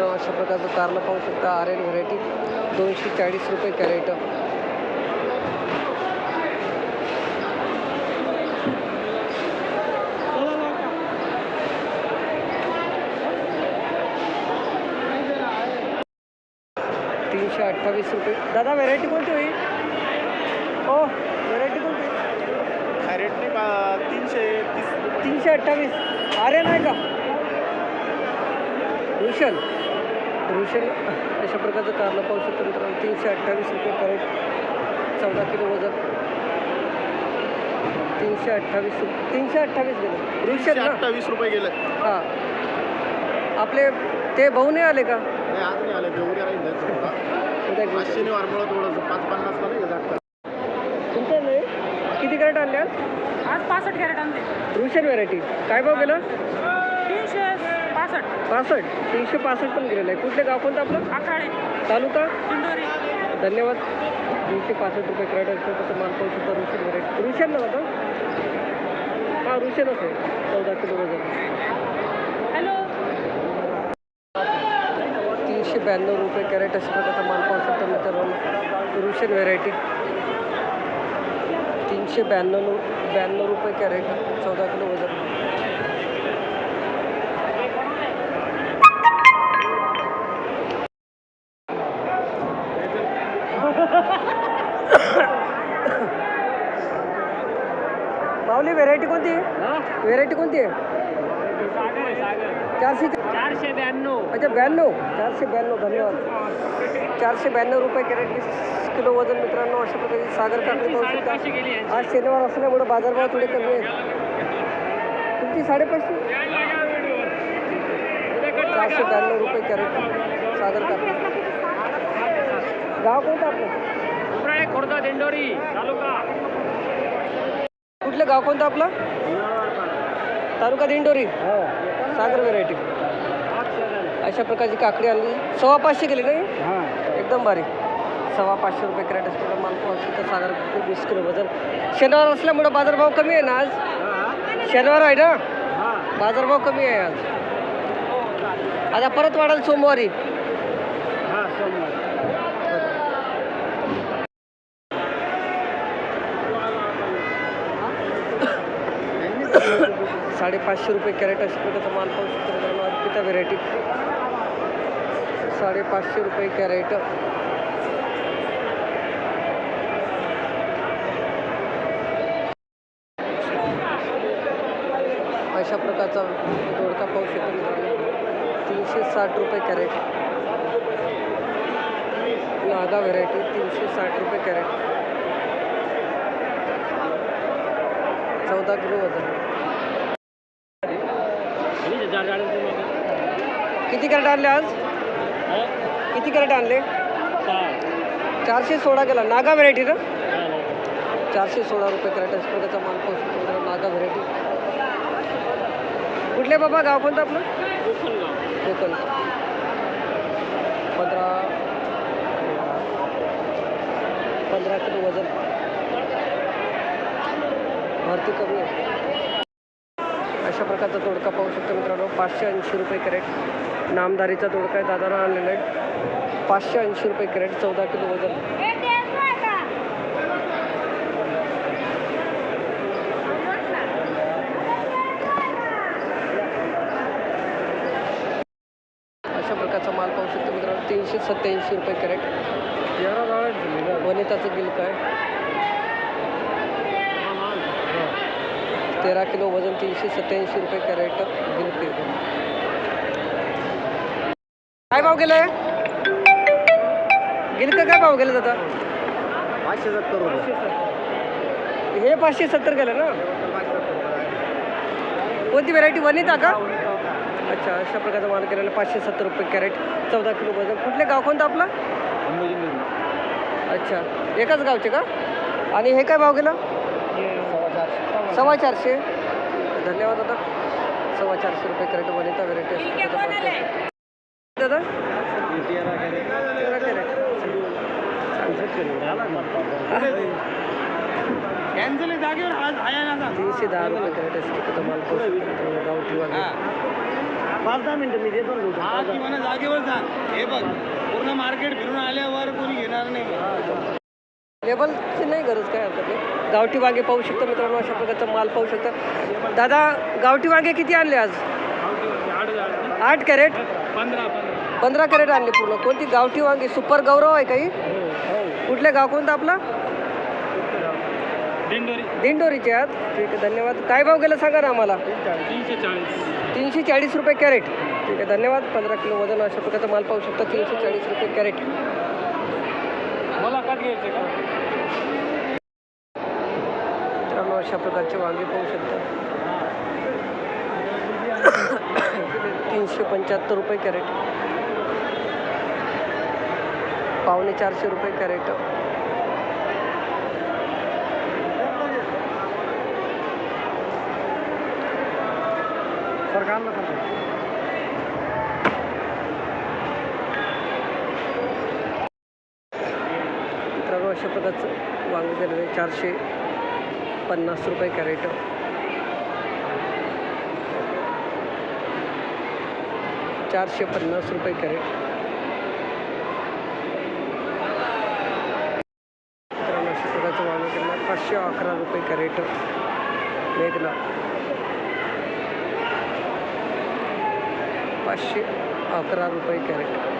मित्रांनो अशा प्रकारचं कारलं पाहू शकता आर एन व्हरायटी दोनशे चाळीस रुपये कॅरेट। तीनशे अठ्ठावीस रुपये दादा व्हेरायटी कोणती होईल हो व्हेरायटी कोणती रेटने तीनशे तीस। तीनशे अठ्ठावीस आर्यन आहे का? रुशन रुशन अशा प्रकारचं कारलं पाहू शकतो मित्रांनो. तीनशे अठ्ठावीस रुपये कॅरेट चौदा किलो वजन. तीनशे अठ्ठावीस रुपये तीनशे अठ्ठावीस गेलं. रुशन ना? अठ्ठावीस रुपये गेले. हां. आपले ते भाऊ नाही आले का? नाही आज नाही आले. ते उद्या राहील थोडंसं पाच पन्नासला नाही जास्त किती कॅरेट आणले आज? पासष्ट कॅरेट आणते रुशन व्हेरायटी काय भाव गेलं? पासष्ट. पासष्ट. तीनशे पासष्ट पण गेलेलं आहे. कुठले गाव कोणतं आपलं? आखाडे. तालुका? इंदोरी धन्यवाद. तीनशे पासष्ट रुपये क्रेट असतो तर माल पाहू शकता रुशन व्हरायटी रुशन ना दादा हां रुशनच आहे. चौदा किलो वजन. हॅलो. तीनशे ब्याण्णव रुपये कॅरेट अशा प्रकारचा माल पाहू शकतो मित्रांनो. रुशन व्हेरायटी तीनशे ब्याण्णव ब्याण्णव रुपये कॅरेट चौदा किलो वजन. कोणती आहे? चारशे चारशे ब्याण्णव. अच्छा ब्याण्णव. चारशे ब्याण्णव धन्यवाद. चारशे ब्याण्णव रुपये कॅरेट किलो वजन मित्रांनो अशा प्रकारे सागर काकडी पाहू शकता आज शनिवार असल्यामुळे बाजारभाव थोडे कमी आहेत. तुमची साडेपाचशे? चारशे ब्याण्णव रुपये कॅरेट सागर काकडी. गाव कोणतं आपलं? खोर्धा दिंडोरी तालुका. कुठलं गाव कोणतं आपलं? तालुका दिंडोरी. सागर व्हेरायटी अशा प्रकारची काकडी आणली. सव्वा पाचशे गेली नाही एकदम भारी. सव्वा पाचशे रुपये कॅरेट असलेला माल पाहू शकता सागर काकडी वीस किलो वजन. शनिवार असल्यामुळं बाजारभाव कमी आहे ना आज? शनिवार आहे ना? बाजारभाव कमी आहे आज. आता परत वाढेल सोमवारी. साडेपाचशे रुपये कॅरेट अशा प्रकारचा माल पाहू शकतो मित्रांनो. अर्पिता व्हेरायटी. साडेपाचशे रुपये कॅरेट. अशा प्रकारचा दोडका पाहू शकतो तीनशे साठ रुपये कॅरेट. नागा व्हेरायटी तीनशे साठ रुपये कॅरेट. चौदा किलो वजन. किती कॅरेट आणले आज? किती कॅरेट आणले? चारशे सोळा केला. नागा व्हेरायटी ना? चारशे सोळा रुपये कॅरेट असतो. त्याचा माल पोहोचतो. नागा व्हेरायटी कुठले बाबा? गाव कोणतं आपलं? कोकण. पंधरा पंधरा किलो वजन. भरती कमी आहे. अशा प्रकारचा तोडका पाहू शकतो मित्रांनो. पाचशे ऐंशी रुपये कॅरेट नामदारीचा तोडका आहे. दादानं आणलेला आहे. पाचशे ऐंशी रुपये कॅरेट चौदा किलो वजन. अशा प्रकारचा माल पाहू शकतो मित्रांनो. तीनशे सत्याऐंशी रुपये कॅरेट. वनिताचं गिल काय तेरा किलो वजन तीनशे सत्याऐंशी रुपये कॅरेट गिल के काय भाव गेलाय गिलक काय भाव गेलं दादा? पाचशे सत्तर रुपये. हे पाचशे सत्तर गेलं ना? कोणती व्हेरायटी वनिता का अच्छा अशा प्रकारचा माल केलेला पाचशे सत्तर रुपये कॅरेट चौदा किलो वजन. कुठले गाव कोणतं आपलं? अच्छा एकाच गावचे का? आणि हे काय भाव गेला? सव्वा चारशे. धन्यवाद दादा. सव्वा चारशे रुपये कॅरेट वनिता व्हेरायटी दादा. तेरा कॅरेट कॅन्सल जागेवर आज आया ना तीनशे दहा रुपये कॅरेट असते. शकतो गावठी वांगे पाच दहा मिनिटं मी देतो ना हा जागेवर सांग हे बघ पूर्ण मार्केट फिरून आल्यावर कोणी घेणार नाही. लेबलची नाही गरज काय हरकत नाही. गावठी वांगे पाहू शकतो मित्रांनो अशा प्रकारचा माल पाहू शकता. दादा गावठी वांगे किती आणले आज? आठ कॅरेट? पंधरा पंधरा कॅरेट आणले पूर्ण. कोणती? गावठी वांगी. सुपर गौरव आहे काही? कुठले गाव? कोणतं आपला? दिंडोरीचे आहात. ठीक आहे धन्यवाद. काय भाव गेला सांगा ना आम्हाला? तीनशे चाळीस तीनशे चाळीस रुपये कॅरेट. ठीक आहे धन्यवाद. पंधरा किलो वजन अशा प्रकारचा माल पाहू शकता. तीनशे चाळीस रुपये कॅरेट. मला कट का मित्रांनो अशा प्रकारचे वांगे पाहू शकता. तीनशे पंच्याहत्तर रुपये कॅरेट. पावणे चारशे रुपये कॅरेट. मित्रांनो अशा प्रकारचं वांगे आहे चारशे पन्नास रुपये कॅरेट. चारशे पन्नास रुपये कॅरेट. पाचशे अकरा रुपये कॅरेट. मेघना पाचशे अकरा रुपये कॅरेट.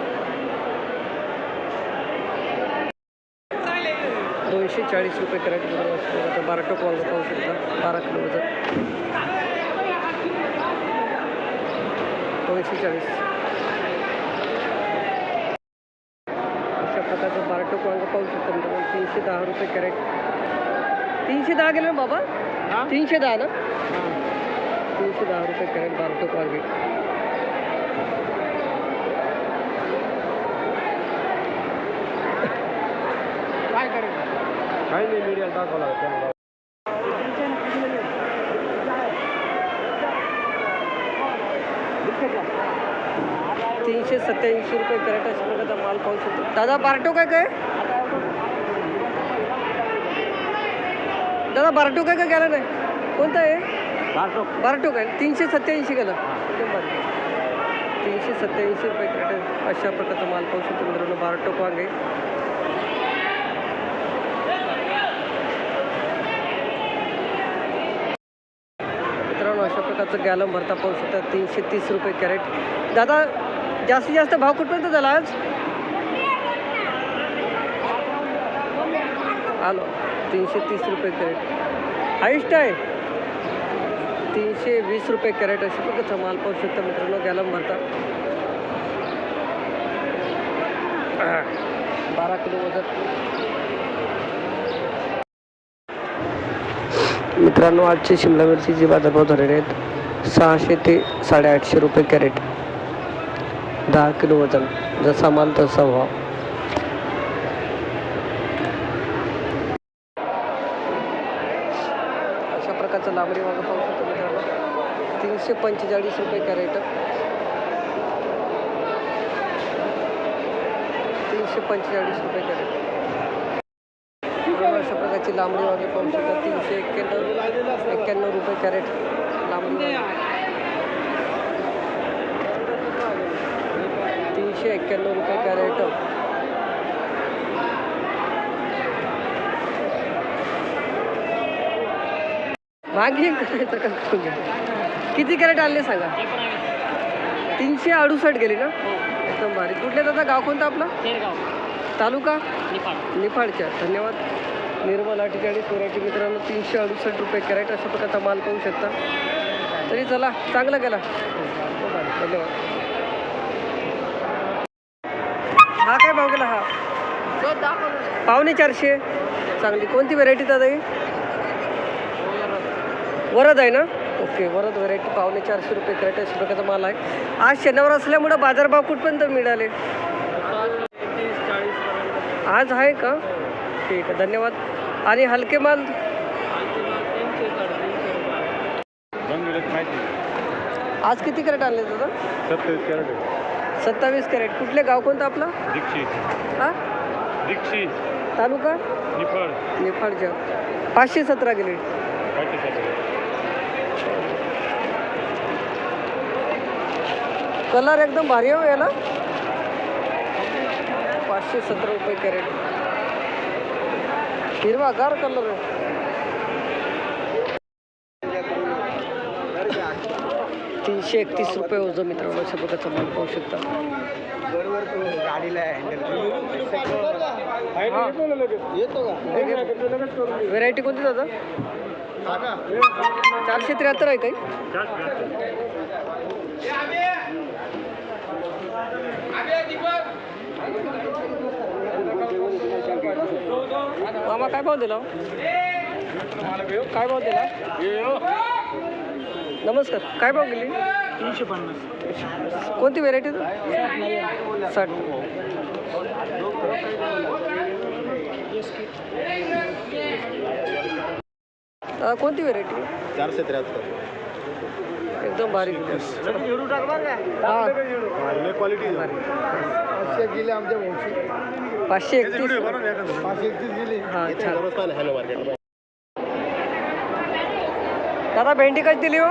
दोनशे चाळीस रुपये कॅरेट आता बारा टोक वांगं पाहू शकता बारा किलो वजन. दोनशे चाळीस. अशा प्रकारचं बारा टोक वांगं पाहू शकता तीनशे दहा रुपये कॅरेट. तीनशे दहा गेलं ना बाबा? तीनशे दहा ना? तीनशे दहा रुपये कॅरेट बारा टोक वांगे काय करायचं काही नाही मीडिया टाकावं लागतं तीनशे सत्याऐंशी रुपये कॅरेट अशा प्रकारचा माल पाहू शकतो. दादा बारटो काय काय? दादा बारटो काय काय गेला नाही? कोणता आहे? बारटो. काय? तीनशे सत्याऐंशी गेलं. तीनशे सत्याऐंशी रुपये कॅरेट आहे. अशा प्रकारचा माल पाहू शकतो मित्रांनो. बारटोक वांगे मित्रांनो अशा प्रकारचं गॅलम भरता पाहू शकता तीनशे तीस रुपये कॅरेट. दादा जास्तीत जास्त भाव कुठपर्यंत झाला आज? आलो. तीनशे तीस रुपये कॅरेट. हाईस्ट आहे. तीनशे वीस रुपये कॅरेट अशा प्रकारचा माल पाहू शकता मित्रांनो गॅलम भरता. बारा किलो वजन. मित्रांनो आजचे शिमला मिरचीचे बाजारभाव झालेले आहेत. सहाशे ते साडेआठशे रुपये कॅरेट. दहा किलो वजन. जसा माल तसा भाव. अशा प्रकारचा लांबरी वांगं पाहू शकतो मित्रांनो. तीनशे पंचेचाळीस रुपये कॅरेट. तीनशे पंचेचाळीस रुपये कॅरेट. मित्रांनो, अशा प्रकारची लांबडी वांगे पाहू शकता तीनशे एक्क्याण्णव एक्क्याण्णव रुपये कॅरेट लांबडी तीनशे एक्क्याण्णव रुपये कॅरेट. मागे करायचं का? किती कॅरेट आणले सांगा? तीनशे अडुसष्ट गेली ना? एकदम भारी. कुठले दादा? गाव कोणतं आपलं? तालुका? निफाडच्या. धन्यवाद. निर्मल ठिकाणी वरायटी मित्रांनो तीनशे अडुसष्ट रुपये कॅरेट अशा प्रकारचा माल पाहू शकता. तरी चला चांगला गेला. धन्यवाद. हा काय भाव गेला हा? पावणे चारशे. चांगली. कोणती व्हरायटी दादा ही? वरद आहे ना? ओके वरद व्हरायटी पावणे चारशे रुपये कॅरेट अशा प्रकारचा माल आहे. आज शनिवार असल्यामुळं बाजारभाव कुठपर्यंत मिळाले? आज आहे का? ठीक आहे धन्यवाद. आणि हलके माल? आज किती कॅरेट आणले दादा? सत्तावीस कॅरेट सत्तावीस कॅरेट. कुठले गाव कोणतं आपलं? दीक्षित हा? दीक्षित तालुका? निफाड. निफाडच्या पाचशे सतरा गेले कलर एकदम भारी हो याला. पाचशे सतरा रुपये कॅरेट. हिरवागार कलर आहे. तीनशे एकतीस रुपये ओझं मित्रांनो. असं प्रकारचा पाहू शकता. व्हरायटी व्हेरायटी कोणती दादा? चारशे त्र्याहत्तर आहे काही? मामा काय भाव दिला? काय भाव दिला? नमस्कार काय भाव गेली? तीनशे पन्नास कोणती व्हेरायटी साठ. कोणती व्हेरायटी चारशे त्र्याहत्तर. एकदम बारीक हा. क्वालिटी आमच्या भाऊची पाचशे एकतीस. हा छान दादा भेंडी कशी दिली हो?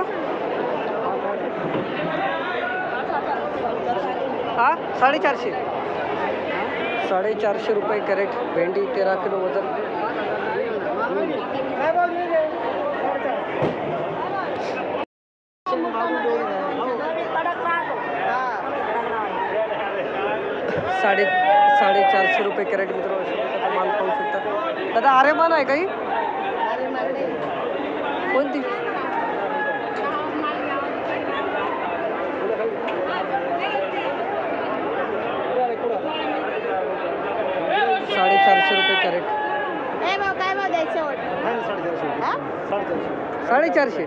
हा साडेचारशे. साडेचारशे रुपये कॅरेट भेंडी तेरा किलो वजन साडे साडेचारशे रुपये कॅरेट मित्र माल पाहू शकता दादा आरेमान आहे काही? कोणती? साडेचारशे रुपये कॅरेट. हा? साडेचारशे.